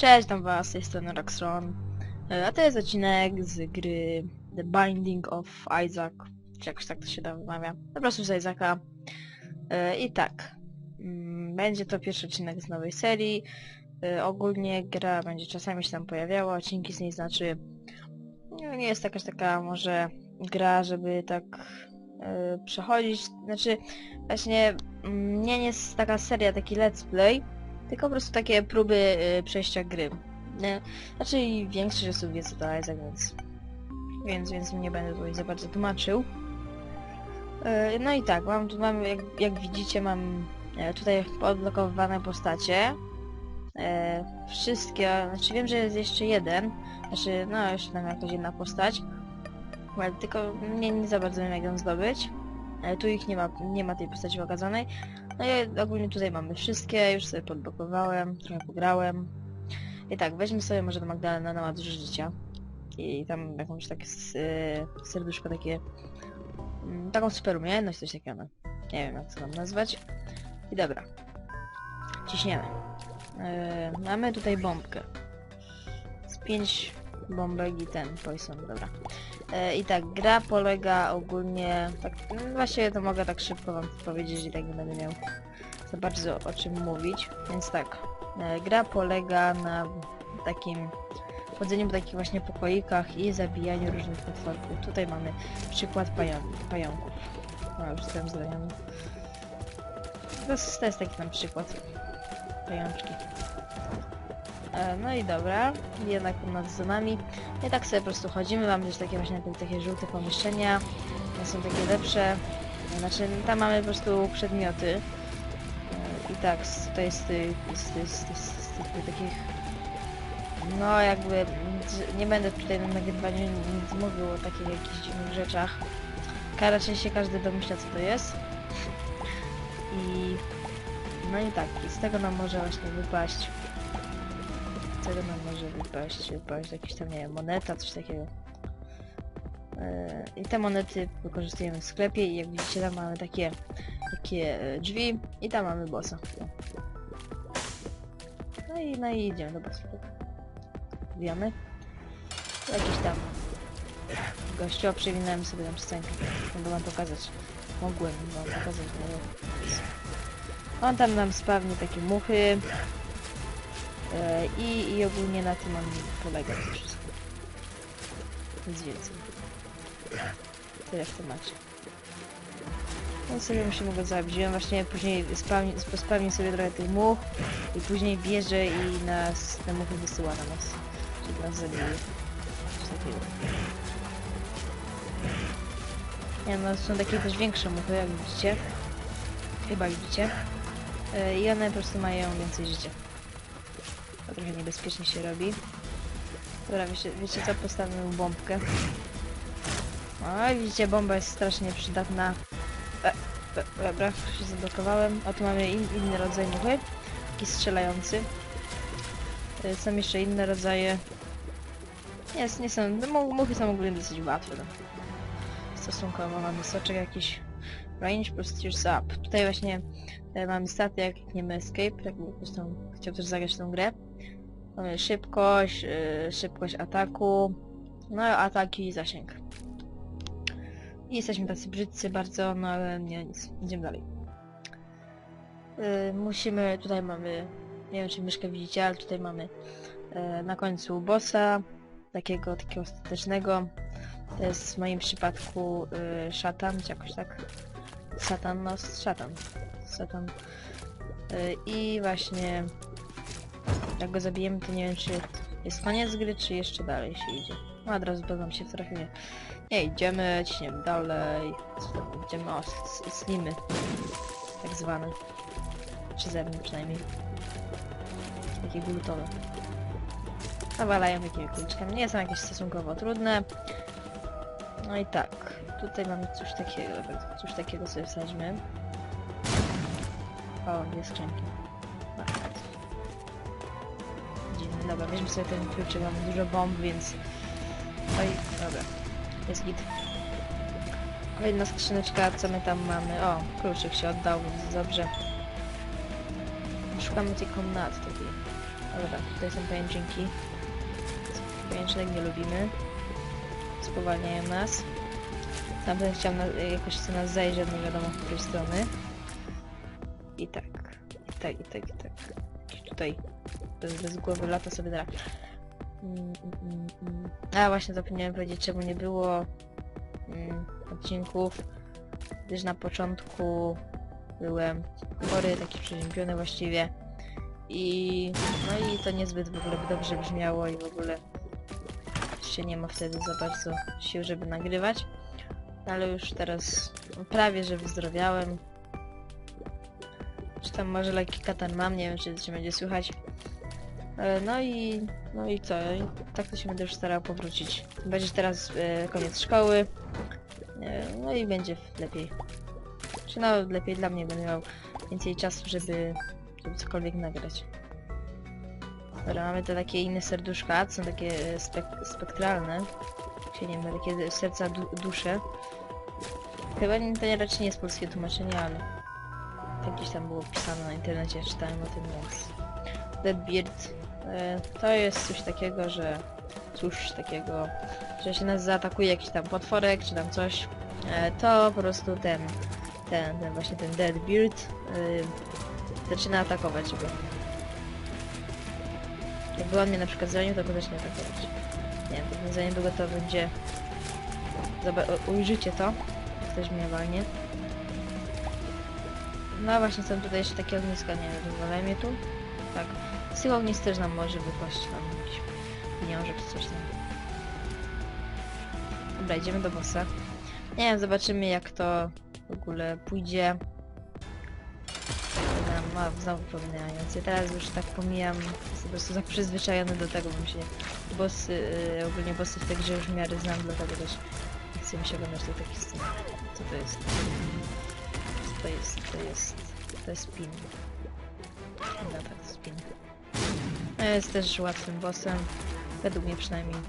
Cześć, tam was, z tej strony. E, A to jest odcinek z gry The Binding of Isaac, czy jakoś tak to się wymawia. Po prostu z Isaaca. E, I tak, mm, będzie to pierwszy odcinek z nowej serii. E, Ogólnie gra będzie czasami się tam pojawiała, odcinki z niej znaczy... no, Nie jest jakaś taka może gra, żeby tak przechodzić. Znaczy, właśnie mm, nie jest taka seria, taki let's play, tylko po prostu takie próby y, przejścia gry. Znaczy większość osób wie co to Isaac, więc... Więc, więc nie będę tutaj za bardzo tłumaczył. Y, no i tak, mam mam, jak, jak widzicie, mam e, tutaj odblokowane postacie. E, wszystkie, znaczy wiem, że jest jeszcze jeden, znaczy no jeszcze tam jakaś jedna postać. Tylko nie, nie za bardzo wiem jak ją zdobyć. E, tu ich nie ma, nie ma tej postaci pokazanej. No i ogólnie tutaj mamy wszystkie, już sobie podblokowałem, trochę pograłem. I tak, weźmy sobie może do Magdalena, ma dużo życia. I tam jakąś takie y, serduszko takie... mm, Taką super umiejętność, coś takiego. Nie wiem jak to mam nazwać. I dobra. Ciśniemy. Yy, mamy tutaj bombkę. Z pięć bombek i ten poison, dobra. E, I tak, gra polega ogólnie, tak, no właśnie to mogę tak szybko wam powiedzieć i tak nie będę miał za bardzo o czym mówić, więc tak, e, gra polega na takim chodzeniu po takich właśnie pokoikach i zabijaniu różnych potworków. Tutaj mamy przykład pają pająków. No już jestem jest, to jest taki tam przykład. Pajączki. E, No i dobra, jednak nad za nami. I tak sobie po prostu chodzimy, mamy też takie właśnie takie żółte pomieszczenia. Są takie lepsze. Znaczy tam mamy po prostu przedmioty. E, I tak, tutaj z tych, z, tych- z, tych- z tych takich... No jakby, nie będę tutaj na nagrywaniu nic mówił o takich jakichś dziwnych rzeczach. Ka- Raczej się każdy domyśla co to jest. I... No i tak, i z tego nam może właśnie wypaść z tego nam może wypaść, wypaść jakieś tam, nie wiem, moneta, coś takiego. Yy, I te monety wykorzystujemy w sklepie i jak widzicie tam mamy takie, takie e, drzwi i tam mamy bossa. No i, no i idziemy do bossa. Wbijamy. Jakiś tam gościu, przewinąłem sobie tam scenkę. Mogę wam pokazać. Mogłem wam pokazać. On tam nam spawni takie muchy. E, I, I ogólnie na tym on polega wszystko. Nic więcej. Tyle w temacie. No sobie musimy go zabić. On właśnie później spawni, spawni sobie trochę tych much i później bierze i nas te muchy wysyła na nas. Żeby nas zabije. Coś takiego. Nie no, są takie też większe muchy, jak widzicie. Chyba widzicie. E, I one po prostu mają więcej życia. Trochę niebezpiecznie się robi. Dobra, wiecie, wiecie co? Postawimy bombkę. O, widzicie, bomba jest strasznie przydatna. E, e, dobra, się zablokowałem. A tu mamy in, inny rodzaj muchy. Taki strzelający. E, Są jeszcze inne rodzaje. Nie, nie są, no, mu- muchy są ogólnie dosyć łatwe. No. Stosunkowo mamy soczek jakiś. Range plus up. Tutaj właśnie mamy staty, jak klikniemy escape, jakby po prostu chciał też zagrać tą grę. Mamy szybkość, yy, szybkość ataku, no ataki i zasięg. I jesteśmy tacy brzydcy bardzo, no ale nie nic, idziemy dalej. Musimy, tutaj mamy, nie wiem czy myszkę widzicie, ale tutaj mamy na końcu bossa, takiego, takiego ostatecznego. To jest w moim przypadku szatan, czy jakoś tak. Satan, no szatan. Satan. Yy, I właśnie jak go zabijemy, to nie wiem, czy jest koniec gry, czy jeszcze dalej się idzie. No od razu dodam się trafienie. Nie, idziemy, ciśniemy dalej. Co tam, Idziemy, o, slimy. Tak zwane. Przeze mnie przynajmniej. Takie glutowe. Nawalają jakimi kuliczkami. Nie są jakieś stosunkowo trudne. No i tak. Tutaj mamy coś takiego. Coś takiego sobie wsadźmy. O, dwie skrzynki. Dziwne, dobra, weźmy sobie ten kluczyk, mamy dużo bomb, więc... Oj, dobra, jest git. Kolejna skrzyneczka, co my tam mamy? O, kluczyk się oddał, więc dobrze. Szukamy tej komnaty takiej. Dobra, tutaj są pajęczynki. Pajęczynek nie lubimy. Spowalniają nas. Tamten chciał na, jakoś chce nas ale nie wiadomo z której strony. I tak. I tak, i tak, i tak. Tutaj bez, bez głowy lata sobie dra. Mm, mm, mm, mm. A właśnie zapomniałem powiedzieć, czemu nie było mm, odcinków, gdyż na początku byłem chory, taki przeziębiony właściwie i no i to niezbyt w ogóle dobrze brzmiało i w ogóle jeszcze nie ma wtedy za bardzo sił, żeby nagrywać, ale już teraz prawie, że wyzdrowiałem. Czy tam może lekki katar mam, nie wiem czy, czy będzie słychać. E, No i, no i co, tak to się będę już starał powrócić. Będzie teraz e, koniec szkoły, e, no i będzie lepiej. Czy nawet lepiej dla mnie, będę miał więcej czasu, żeby, żeby cokolwiek nagrać. Dobra, mamy te takie inne serduszka, są takie spek spektralne. Nie wiem, takie serca du dusze. Chyba to nie, raczej nie jest polskie tłumaczenie, ale tak gdzieś tam było pisane na internecie, czytałem o tym, więc... Deadbeard e, to jest coś takiego, że... Cóż takiego, że się nas zaatakuje jakiś tam potworek, czy tam coś, e, to po prostu ten, ten, ten właśnie ten Deadbeard e, zaczyna atakować go. Jakby on mnie na przykład zranił, to go zacznie atakować. Nie wiem, za niedługo to będzie... U- ujrzycie to. Ktoś mnie walnie. No właśnie są tutaj jeszcze takie ogniska, nie mnie tu? Tak. Z tych ognisk też nam może wypaść tam jakiś pieniążek czy coś tam. Dobra, idziemy do bossa. Nie wiem, zobaczymy jak to w ogóle pójdzie. Ma znowu pominający. Teraz już tak pomijam, jestem po prostu tak przyzwyczajony do tego, bym się bossy, yy, ogólnie bossy w tej grze już w miarę znam, dlatego też chcę mi się oglądać do takich scen. Co to jest? To jest? To jest... To jest pin. No tak, to jest pin. No, Jest też łatwym bossem. Według mnie przynajmniej.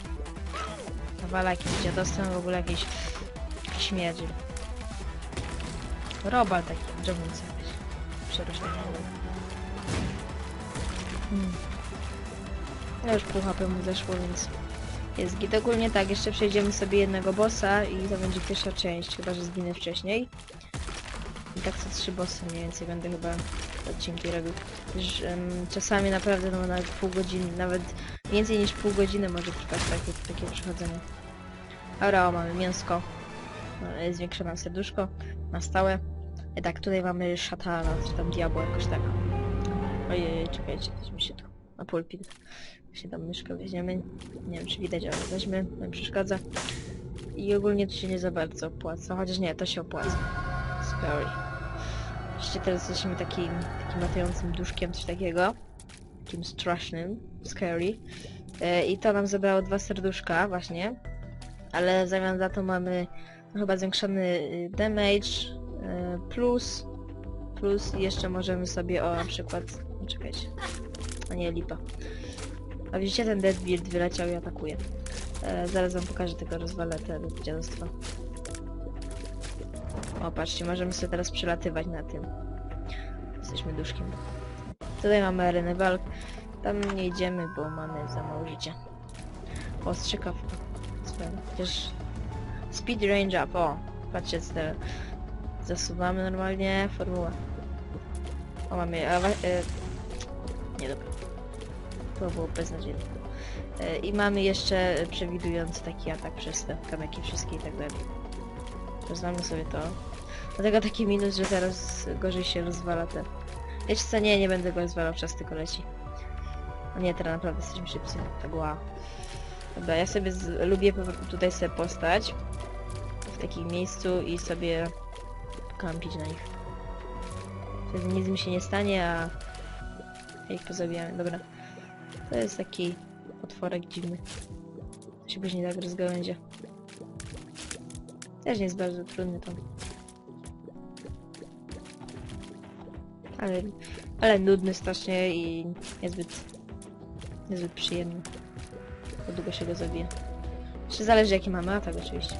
Nawala jakimś dziadostwem, w ogóle jakiś śmierdzi. Robal taki, dżownica jakaś. Przerośnięta. Hmm. No już pół HP mu zeszło, więc jest git. Ogólnie tak, jeszcze przejdziemy sobie jednego bossa i to będzie pierwsza część, chyba że zginę wcześniej. I tak co trzy bossy mniej więcej będę chyba odcinki robił. Czasami naprawdę no nawet pół godziny, nawet więcej niż pół godziny może trwać takie, takie przechodzenie. Dobra, o, mamy mięsko. No, Zwiększone serduszko na stałe. I tak, tutaj mamy szatana, czy tam diabła jakoś tak. Ojej, czekajcie, coś mi się tu na pulpit. Właśnie tam myszkę weźmiemy. Nie wiem czy widać, ale weźmy, mi przeszkadza. I ogólnie to się nie za bardzo opłaca, chociaż nie, to się opłaca. Oczywiście teraz jesteśmy takim, takim latającym duszkiem, coś takiego. Takim strasznym, scary. E, I to nam zabrało dwa serduszka właśnie. Ale w zamian za to mamy no, chyba zwiększony y, damage y, plus plus jeszcze możemy sobie o na przykład no, czekajcie a nie lipa a widzicie ten Deadbeard wyleciał i atakuje e, zaraz wam pokażę tego rozwalę te dziadostwa o patrzcie możemy sobie teraz przelatywać na tym jesteśmy duszkiem tutaj mamy arenę walk tam nie idziemy bo mamy za mało życia o strzykawka chociaż Speed range up, o. Patrzcie co teraz. Zasuwamy normalnie, formuła. O, mamy awa... E, nie dobra. To było beznadziejne. E, I mamy jeszcze przewidujący taki atak przez te kamyki wszystkie i tak dalej. To znamy sobie to. Dlatego taki minus, że teraz gorzej się rozwala ten. Wiecie co, nie, nie będę go rozwalał, czas tylko leci. O nie, teraz naprawdę jesteśmy szybcy. Tak wow. Dobra, ja sobie z, lubię tutaj sobie postać w takim miejscu i sobie kampić na nich. Wtedy nic mi się nie stanie, a ja ich pozabijamy. Dobra. To jest taki potworek dziwny. To się później tak rozgałęzie. Też nie jest bardzo trudny tam. Ale, ale nudny strasznie i niezbyt, niezbyt przyjemny. Bo długo się go zabije. Jeszcze zależy jaki mamy atak oczywiście.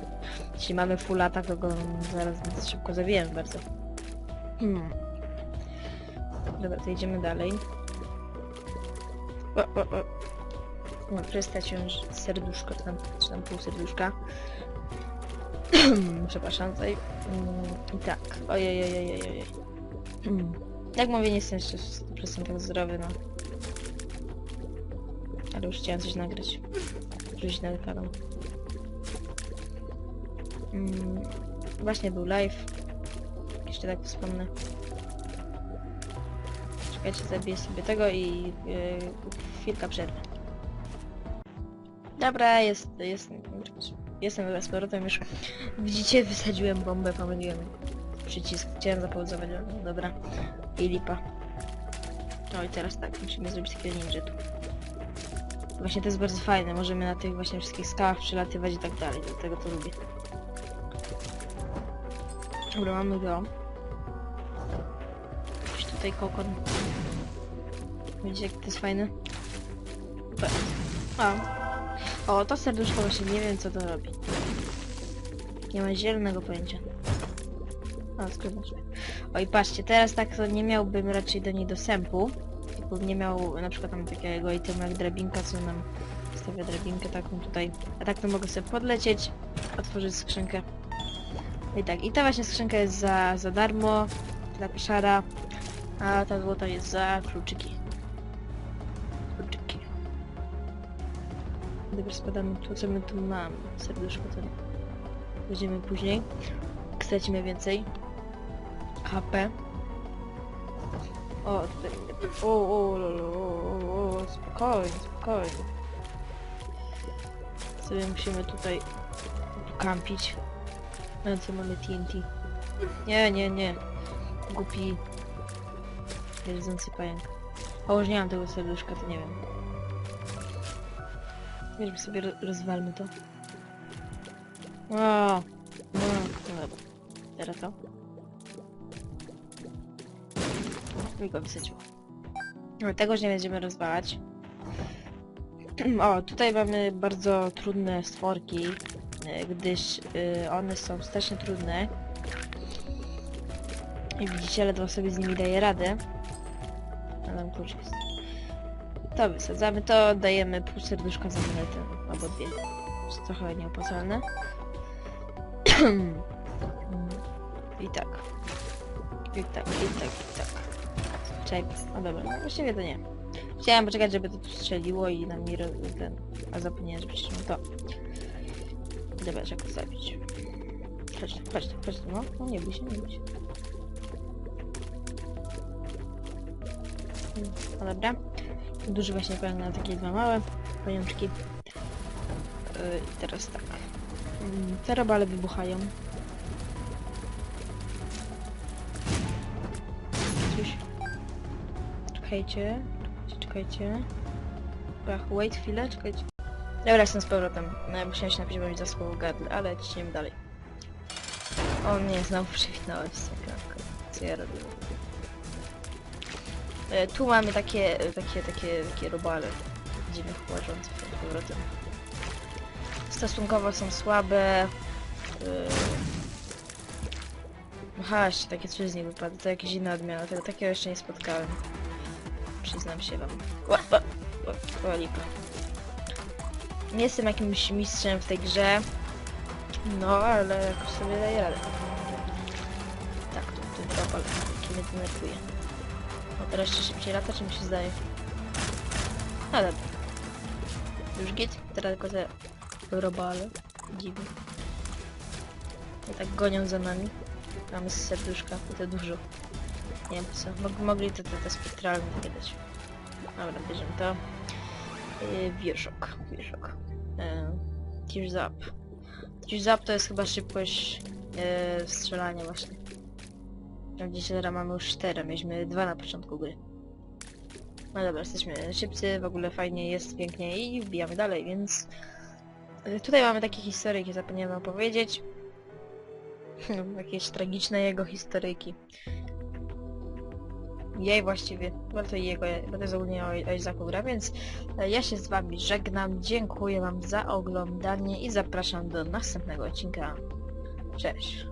Jeśli mamy full atak, to go zaraz szybko zabijemy bardzo. Hmm. Dobra, to idziemy dalej. o, o, o. No, Przestraciłem serduszko, czy tam, czy tam pół serduszka. Przepraszam tutaj. Mm, I tak. Ojej, ojej, ojej, ojej. Jak mówię, nie jestem jeszcze w 100% zdrowy, no. Ale już chciałem coś nagrać. Wrzucić na kanał. Mm, właśnie był live. Jeszcze tak wspomnę. Czekajcie, zabiję sobie tego i yy, chwilka przerwy. Dobra, jest, jest, jestem z powrotem już. Widzicie, wysadziłem bombę, pomyliłem przycisk. Chciałem zapauzować, dobra. I lipa. No i teraz tak, musimy zrobić takiego ninja tu. Właśnie to jest bardzo fajne, możemy na tych właśnie wszystkich skałach przelatywać i tak dalej, dlatego to lubię. Dobra, mamy go. Jakiś tutaj kokon. Widzicie jak to jest fajne? A. O, to serduszko właśnie nie wiem co to robi. Nie ma zielonego pojęcia. O, skrótnie sobie. O i patrzcie, teraz tak to nie miałbym raczej do niej dostępu. Nie miał na przykład tam takiego itemu jak drabinka, co nam stawia drabinkę taką tutaj. A tak to mogę sobie podlecieć, otworzyć skrzynkę. I tak, i ta właśnie skrzynka jest za, za darmo, dla koszara, a ta złota jest za kluczyki. Kluczyki. Dobra, spadamy tu, co my tu mamy? Serduszko to weźmiemy później. Stracimy więcej. HP. O, tutaj... O, o, o, o, spokojnie, spokojnie. Sobie musimy tutaj kampić. Na co mamy TNT? Nie, nie, nie. Głupi... Wiedzący pająk. O, już nie mam tego serduszka, to nie wiem. Weźmy sobie, ro- rozwalmy to. O, no, no dobra. Teraz to. I go wysadziło. No, tego nie będziemy rozwalać. O, tutaj mamy bardzo trudne stworki, e, gdyż y, one są strasznie trudne. I widzicie, ledwo sobie z nimi daję radę. A tam klucz jest. To wysadzamy, to dajemy pół serduszka za monetę, albo dwie. Jest trochę nieopłacalne. I tak. I tak, i tak, i tak. Czekaj, no dobra, no właściwie to nie. Chciałem poczekać, żeby to tu strzeliło i na mi ten... A zapomniałem, że mam to. Dobra, jak to zrobić. Chodź chodź chodź no. No nie bój się, nie bój się. No dobra. Duży właśnie pająk na takie dwa małe pajączki. Yy, I teraz tak. Mm, Te robale wybuchają. Czekajcie. Czekajcie, czekajcie. Wait chwilę, czekajcie. Dobra, jestem z powrotem. No, musiałem się napić, bo mi zasłał gardle, ale ciśniemy dalej. O nie, znowu przewinąłem się. Co ja robię? E, tu mamy takie, takie, takie, takie robale. Dziwnych łażące z powrotem. Stosunkowo są słabe. Yy... Aha, takie trzy z nich wypadły. To jakieś inne odmiany. Tego takiego jeszcze nie spotkałem. Przyznam się wam. O, o, o, o. Nie jestem jakimś mistrzem w tej grze. No, ale jakoś sobie daję radę. Tak, tu, tu robal, taki mnie denerwuje. No teraz jeszcze szybciej lata, czy mi się zdaje? No dobra. Już git? Teraz tylko te robale. Dziwne. I tak gonią za nami. Mamy serduszka, to dużo. Nie wiem co. Mog mogli te, te, spektralne takie dać. Dobra, bierzemy to. Yy, Wierzok, wierzok. Yy, Up. Tears Up to jest chyba szybkość yy, strzelania właśnie. Gdzieś teraz mamy już 4, mieliśmy dwa na początku gry. No dobra, jesteśmy szybcy, w ogóle fajnie jest, pięknie i wbijamy dalej, więc... y, Tutaj mamy takie historyjki, zapomniałem wam powiedzieć. Jakieś tragiczne jego historyjki. Jej właściwie, bo to jego, bo to jest ogólnie o, o Izaku gra, więc e, ja się z wami żegnam, dziękuję wam za oglądanie i zapraszam do następnego odcinka. Cześć!